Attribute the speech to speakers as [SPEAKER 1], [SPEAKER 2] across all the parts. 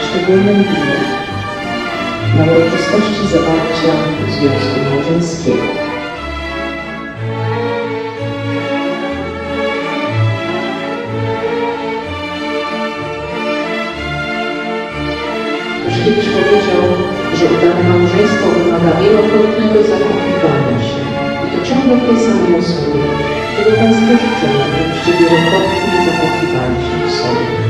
[SPEAKER 1] wspólnym dniu na uroczystości zawarcia związku małżeńskiego. Kiedyś powiedział, że udane małżeństwo wymaga wielokrotnego zakochiwania się i to ciągle w tej samej osobie. Tego Państwu życzę, abyście wielokrotnie zakochiwali się w sobie.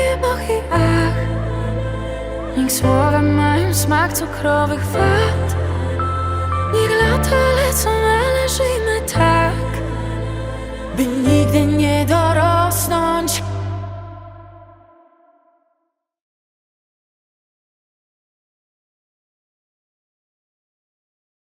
[SPEAKER 2] wiem och i ach. Niech słowa mają smak cukrowych wad. Niech lata